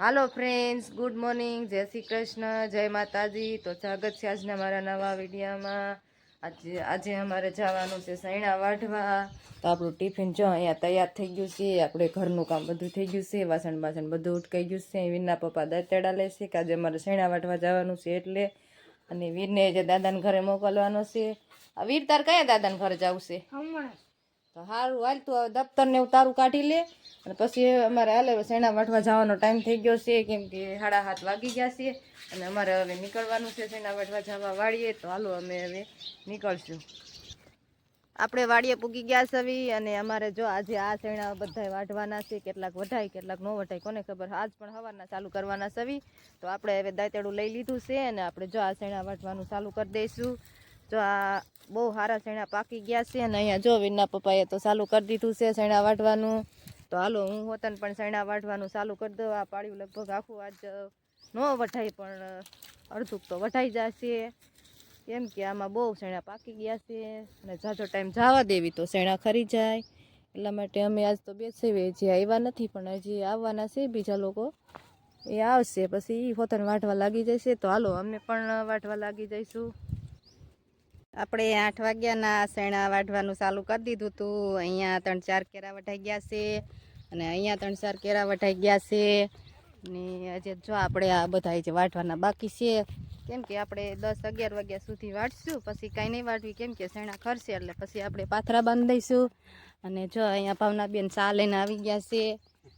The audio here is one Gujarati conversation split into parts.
હાલો ફ્રેન્ડ્સ ગુડ મોર્નિંગ જય શ્રી કૃષ્ણ, જય માતાજી. તો સ્વાગત છે આજના મારા નવા વિડીયામાં. આજે આજે અમારે જવાનું છે સૈણા વાઢવા. તો આપણું ટિફિન જો અહીંયા તૈયાર થઈ ગયું છે, આપણે ઘરનું કામ બધું થઈ ગયું છે, વાસણ બાસણ બધું ઉટકાઈ ગયું છે. વીરના પપ્પા દાંતેડા લેશે કે આજે અમારે સૈણા વાઢવા જવાનું છે એટલે. અને વીરને જે દાદાને ઘરે મોકલવાનો છે. વીર તાર કયા દાદાને ઘરે જવું છે? તો સારું હાલ તું હવે દફતર એવું તારું કાઢી લે અને પછી અમારે હાલે શેણા વાટવા જવાનો ટાઈમ થઈ ગયો છે, કેમ કે સાડા હાથ વાગી ગયા છે અને અમારે હવે નીકળવાનું છે શેણા વાટવા જવા વાળીએ, તો હાલો અમે હવે નીકળશું. આપણે વાડીએ પૂગી ગયા સવી અને અમારે જો આજે આ શેણા બધા વાઢવાના છે, કેટલાક વઢાય કેટલાક ન વઢાય કોને ખબર? આજ પણ હવારના ચાલુ કરવાના સવી તો આપણે હવે દાંતેડું લઈ લીધું છે અને આપણે જો આ શેણા વાઢવાનું ચાલુ કરી દઈશું. જો આ બહુ સારા શેણા પાકી ગયા છે અને અહીંયા જો વીરના પપ્પાએ તો ચાલુ કરી દીધું છે શેણા વાઢવાનું. તો હાલો હું હોતન પણ શેણા વાઢવાનું ચાલુ કરી દઉં. આ પાડ્યું લગભગ આખું આજ ન વઢાય પણ અડધુંક તો વઢાઈ જશે. કેમ કે આમાં બહુ શેણા પાકી ગયા છે અને જાજો ટાઈમ જવા દેવી તો શેણા ખરી જાય. એટલા માટે અમે આજ તો બેસીએ હજી આવ્યા નથી પણ હજી આવવાના છે બીજા લોકો. એ આવશે, પછી એ હોતન વાઢવા લાગી જશે. તો હાલો અમે પણ વાઢવા લાગી જઈશું. આપણે આઠ વાગ્યાના શેણા વાઢવાનું ચાલુ કરી દીધું હતું અહીંયા ત્રણ ચાર કેરા વઢાઈ ગયા છે અને અહીંયા ત્રણ ચાર કેરા વઢાઈ ગયા છે. ને આજે જો આપણે આ બધા જે વાઢવાના બાકી છે, કેમ કે આપણે દસ અગિયાર વાગ્યા સુધી વાઢશું, પછી કાંઈ નહીં વાઢવી, કેમ કે શેણા ખરશે એટલે પછી આપણે પાથરા બાંધી દઈશું. અને જો અહીંયા ભાવનાબેન ચા લઈને આવી ગયા છે,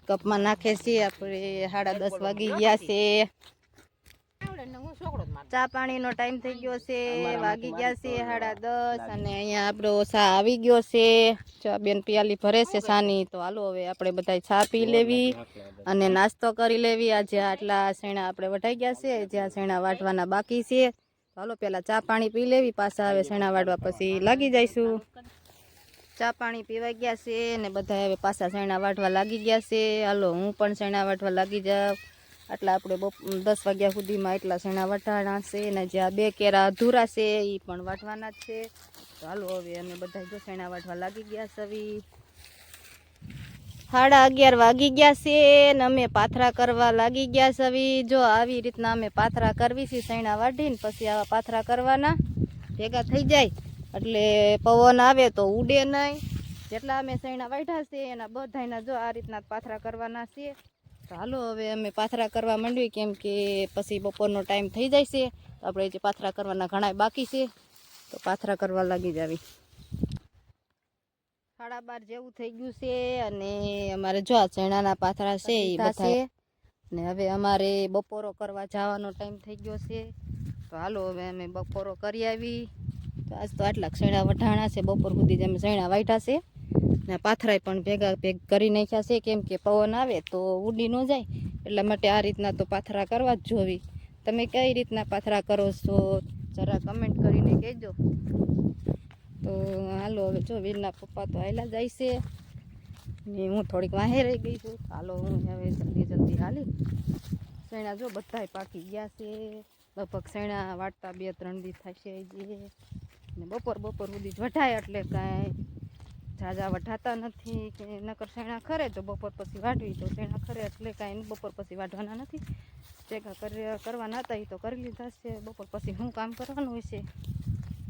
કપમાં નાખે છે, આપણે સાડા દસ વાગી ગયા છે. ચા પાણીનો ટાઈમ થઈ ગયો છે વાગી ગયા છે સાડા દસ અને અહીંયા આપણો ચા આવી ગયો છે. ચા બેન પિયાલી ભરે છે સાની તો હાલો હવે આપણે બધા ચા પી લેવી અને નાસ્તો કરી લેવી. આજે આટલા શેણા આપણે વઢાઈ ગયા છે જ્યાં શેણા વાટવાના બાકી છે. હાલો પહેલાં ચા પાણી પી લેવી પાછા હવે શેણા વાટવા પછી લાગી જઈશું. ચા પાણી પીવાઈ ગયા છે ને બધા હવે પાછા શેણા વાટવા લાગી ગયા છે. હાલો હું પણ શેણા વાટવા લાગી જાઉં. આટલા આપણે બપ દસ વાગ્યા સુધીમાં એટલા શેણા વટાણા છે ને જ્યાં બે કેરા અધૂરા છે એ પણ વાટવાના જ છે. હાલો હવે અમે બધા જો શેણા વાટવા લાગી ગયા સવી. સાડા અગિયાર વાગી ગયા છે ને અમે પાથરા કરવા લાગી ગયા સવી. જો આવી રીતના અમે પાથરા કરવી છે શેણા વાઢીને પછી આવા પાથરા કરવાના. ભેગા થઈ જાય. એટલે પવન આવે તો ઉડે નહીં. જેટલા અમે શેણા વાઢ્યા છે એના બધાના જો આ રીતના પાથરા કરવાના છે. તો હાલો હવે અમે પાથરા કરવા માંડવી કેમ કે પછી બપોરનો ટાઈમ થઈ જાય છે. તો આપણે જે પાથરા કરવાના ઘણા બાકી છે. તો પાથરા કરવા લાગી જાવી સાડા બાર જેવું થઈ ગયું છે અને અમારે જો આ ચણાના પાથરા છે એ બધા. ને હવે અમારે બપોરો કરવા જવાનો ટાઈમ થઈ ગયો છે. તો હાલો હવે અમે બપોરો કરી આવી. તો આજ તો આટલા ક્ષણા વઢાણા છે બપોર સુધી જ અમે શેણા વાઢ્યા છે. ને પાથરાય પણ ભેગા ભેગ કરી નાખ્યા છે. કેમ કે પવન આવે તો ઉડી ન જાય. એટલા માટે આ રીતના તો પાથરા કરવા જ જોવી. તમે કઈ રીતના પાથરા કરો છો? જરા કમેન્ટ કરીને કહેજો. તો હાલો, હવે જો વીરના પપ્પા તો આવેલા જાય છે. ને હું થોડીક વાહે રહી ગઈ છું. હાલો, હું હવે જલ્દી જલ્દી હાલી. શેણા જો બધાય પાકી ગયા છે. લગભગ શેણા વાટતા બે ત્રણ દી થશે જે ને બપોર બપોર સુધી જ વઢાય એટલે કાંઈ ઝાઝા વઢાતા નથી કે નકર શેણા ખરે તો બપોર પછી વાઢવી. તો શેણા ખરે એટલે કાંઈ બપોર પછી વાઢવાના નથી. ચેકા કરવાના હતા, એ તો કરી લીધા છે. બપોર પછી શું કામ કરવાનું હોય છે?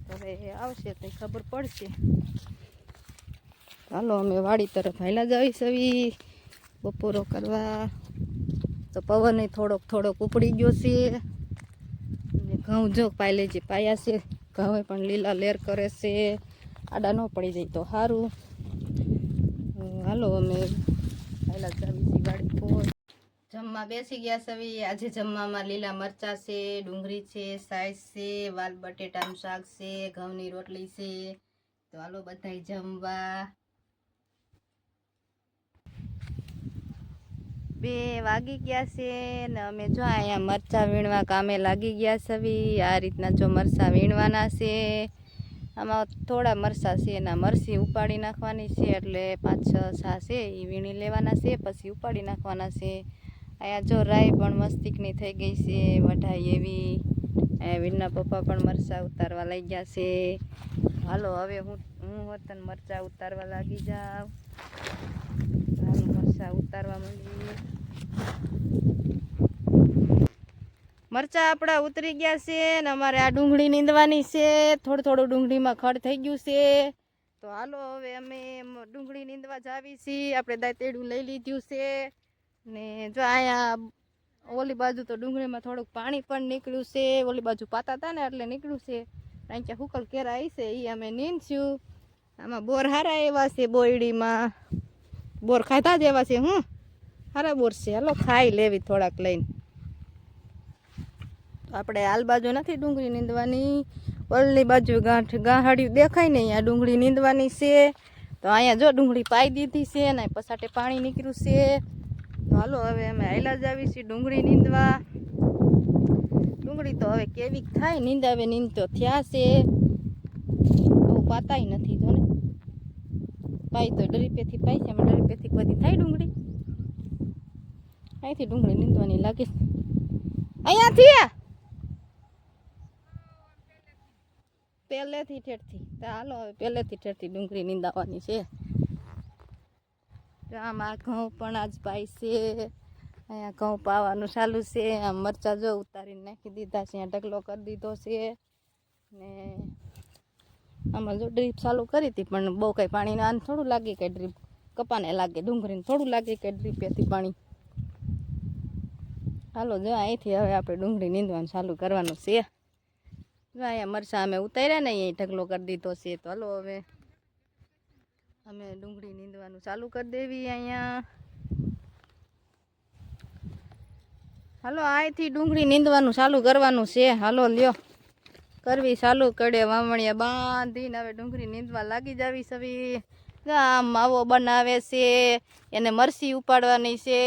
તો હવે આવશે તો ખબર પડશે. ચાલો અમે વાડી તરફ હાલા જવી સવી. બપોરો કરવા તો પવન થોડોક થોડોક ઉપડી ગયો છે. ઘઉં જો પાયલે જે પાયા છે ઘઉં પણ લીલા લેર કરે છે. આડા ન પડી જાય તો સારું હાલો અમે પહેલાં જાવી વાડી જમવા બેસી ગયા સવી આજે જમવામાં લીલા મરચા છે, ડુંગળી છે સાઈઝ છે, વાલ બટેટાનું શાક છે, ઘઉંની રોટલી છે. તો હાલો બધાય જમવા. બે વાગી ગયા છે ને અમે જો અહીંયા મરચાં વીણવા કામે લાગી ગયા સવી આ રીતના જો મરચાં વીણવાના છે. આમાં થોડા મરચાં છે, એના મરસી ઉપાડી નાખવાની છે, એટલે પાંચ, છ છા છે એ વીણી લેવાના છે, પછી ઉપાડી નાખવાના છે. અહીંયા જો રાઈ પણ મસ્તિકની થઈ ગઈ છે વઢાઈ એવી. વીરના પપ્પા પણ મરચાં ઉતારવા લઈ ગયા છે. હાલો, હવે હું હું વતન મરચાં ઉતારવા લાગી જાઉં. મરચાં ઉતારવા માંડી મરચા આપણા ઉતરી ગયા છે ને અમારે આ ડુંગળી નીંદવાની છે. થોડું થોડું ડુંગળીમાં ખડ થઈ ગયું છે. તો હાલો હવે અમે ડુંગળી નીંદવા જાવી છીએ. આપણે દાંતેડું લઈ લીધું છે. ને જો અહીંયા ઓલી બાજુ તો ડુંગળીમાં થોડુંક પાણી પણ નીકળ્યું છે. ઓલી બાજુ પાતા હતા ને એટલે નીકળ્યું છે. અહીંયા હુકલ કેરા આવી છે એ અમે નીંદશું. આમાં બોર હારા એવા છે બોયડીમાં. બોર ખાધા જ એવા છે હું હારા બોર છે. હાલો ખાઈ લેવી થોડાક લઈને. આપણે આલ બાજુ નથી ડુંગળી નીંદવાની. પલની બાજુ ગાંઠ ગાંહાડ્યું દેખાય ને અહીંયા ડુંગળી નીંદવાની છે. તો અહીંયા જો ડુંગળી પાઈ દીધી છે ને પછાટે પાણી નીકળ્યું છે. તો હાલો હવે અમે હાઈલા જ આવી છીએ ડુંગળી નીંદવા. ડુંગળી તો હવે કેવી થાય, નીંદાવે નીંદ તો થયા છે. બહુ પાતાય નથી, જો ને. પાઈ તો ડરીપેથી પાઈ છે ડરીપેથી બધી થાય ડુંગળી? અહીંથી ડુંગળી નીંદવાની લાગે અહીંયાથી? પહેલેથી ઠેઠથી તો હાલો, હવે પહેલેથી ઠેઠથી ડુંગળી નીંદાવાની છે. આમાં ઘઉં પણ આજ પાય છે. અહીંયા ઘઉં પાવાનું ચાલુ છે. આમ મરચાં જો ઉતારીને નાખી દીધા છે. અહીંયા ઢગલો કરી દીધો છે. ને આમાં જો ડ્રીપ ચાલુ કરી હતી, પણ બહુ કંઈ પાણી આને થોડું લાગે કે ડ્રીપ કપાને લાગે, ડુંગળીને થોડું લાગે કે ડ્રીપેથી પાણી. હાલો, જો અહીંથી હવે આપણે ડુંગળી નીંદવાનું ચાલુ કરવાનું છે. અહીંયા મરસા અમે ઉતાર્યા ને અહીં ઢગલો કરી દીધો છે. તો હલો હવે અમે ડુંગળી નીંદવાનું ચાલુ કરી દેવી અહીંયા. હાલો અહીંથી ડુંગળી નીંદવાનું ચાલુ કરવાનું છે. હાલો, લ્યો. કરવી ચાલુ કરે વામણિયા બાંધીને હવે ડુંગળી નીંદવા લાગી જાવી સવી. ગામ માવો બનાવે છે, એને મરસી ઉપાડવાની છે.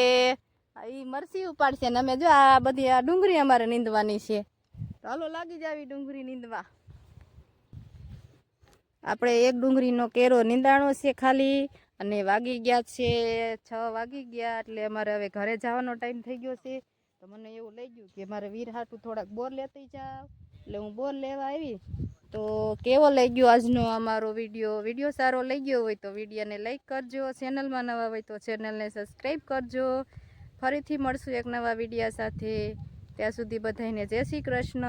એ મરસી ઉપાડશે ને અમે જો આ બધી આ ડુંગળી અમારે નીંદવાની છે. હાલો લાગી જાવી ડુંગળી નીંદવા. આપણે એક ડુંગળીનો કેરો નીંદાણો છે ખાલી અને વાગી ગયા છે છ વાગી ગયા એટલે અમારે હવે ઘરે જવાનો ટાઈમ થઈ ગયો છે. તો મને એવું લઈ ગયું કે મારે વીર હાટું થોડાક બોર લેતી જાવ. એટલે હું બોર લેવા આવી. તો કેવો લઈ ગયો આજનો અમારો વીડિયો? વીડિયો સારો લઈ ગયો હોય તો વિડીયોને લાઈક કરજો, ચેનલમાં નવા હોય તો ચેનલને સબસ્ક્રાઈબ કરજો. ફરીથી મળશું એક નવા વિડીયા સાથે. ત્યાં સુધી બધાને જય શ્રી કૃષ્ણ.